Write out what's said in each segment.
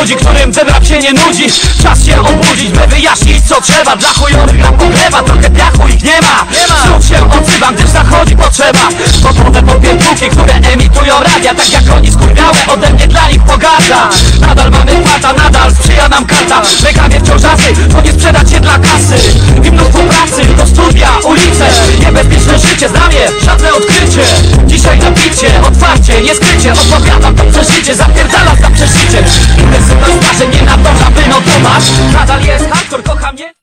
ludzi, którym ten rap się nie nudzi Czas się obudzić, by wyjaśnić co trzeba. Dla chujowych rap pogrywa, trochę piachu ich nie ma. Znów się odzywam, gdyż zachodzi potrzeba. Gotowe popierdółki, które emitują radia Tak jak oni skurwiałe, ode mnie dla nich pogarda. Nadal mamy płata, nadal sprzyja nam karta Legawie wciąż asy, to nie sprzedać się dla kasy. I mnóstwo pracy, do studia, ulice Nadal jest hardcore, kocha mnie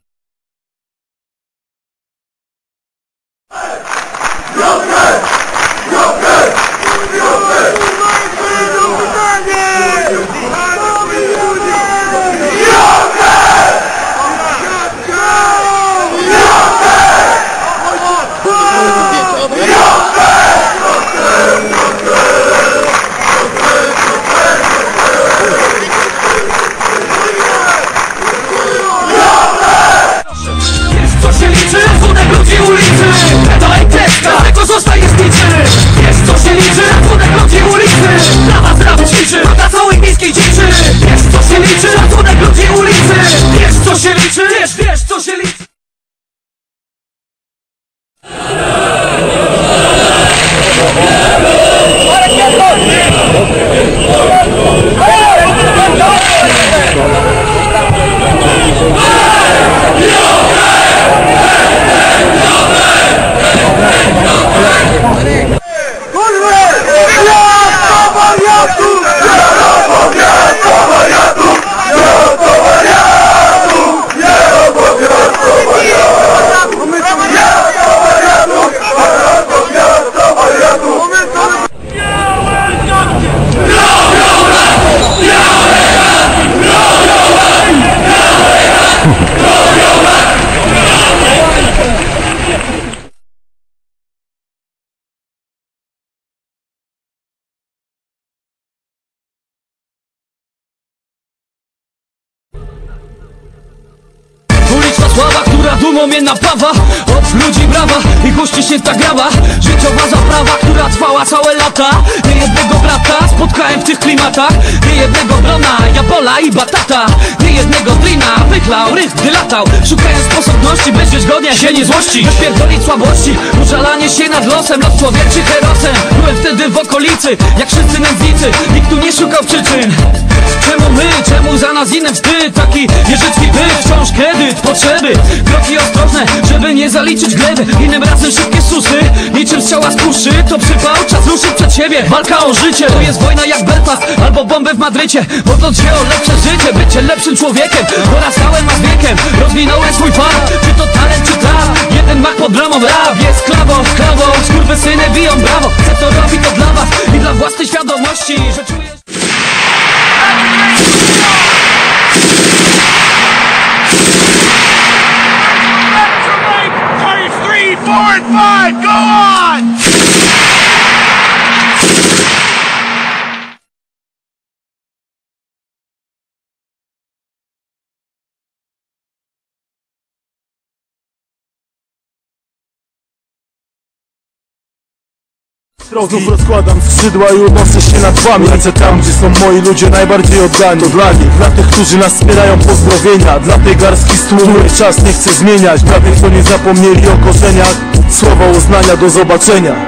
dumą mnie napawa Od ludzi brawa i gości się ta graba Życiowa zaprawa, która trwała całe lata. Nie jednego brata spotkałem w tych klimatach. Nie jednego brona, jabola i batata. Nie jednego drina, wychlał, rych, gdy latał. Szukając sposobności, by żyć się nie złości. Wypierdolić słabości, użalanie się nad losem. Los człowieczy herosem, byłem wtedy w okolicy Jak wszyscy nędznicy, nikt tu nie szukał przyczyn. Czemu my, czemu za nas innym wstyd? Taki wierzycki byt, wciąż kredyt, potrzeby ostrożne, żeby nie zaliczyć gleby. Innym razem szybkie susy, niczym strzała z kuszy. To przypał, czas ruszyć przed siebie. Walka o życie, to jest wojna jak Belfast Albo bomby w Madrycie, modląc się o lepsze życie Bycie lepszym człowiekiem, dorastałem z wiekiem Rozwinąłem swój far, czy to talent, czy traf? Jeden mach pod bramą, rap jest klawą, klawą. Skurwysyny biją brawo, chcę to robić to dla was I dla własnej świadomości, że czuję on. Znów rozkładam skrzydła i unoszę się nad wami. Lecę tam, gdzie są moi ludzie najbardziej oddani. To dla nich, dla tych, którzy nas wspierają pozdrowienia. Dla tej garstki z czas nie chce zmieniać. Dla tych, co nie zapomnieli o korzeniach Słowa uznania, do zobaczenia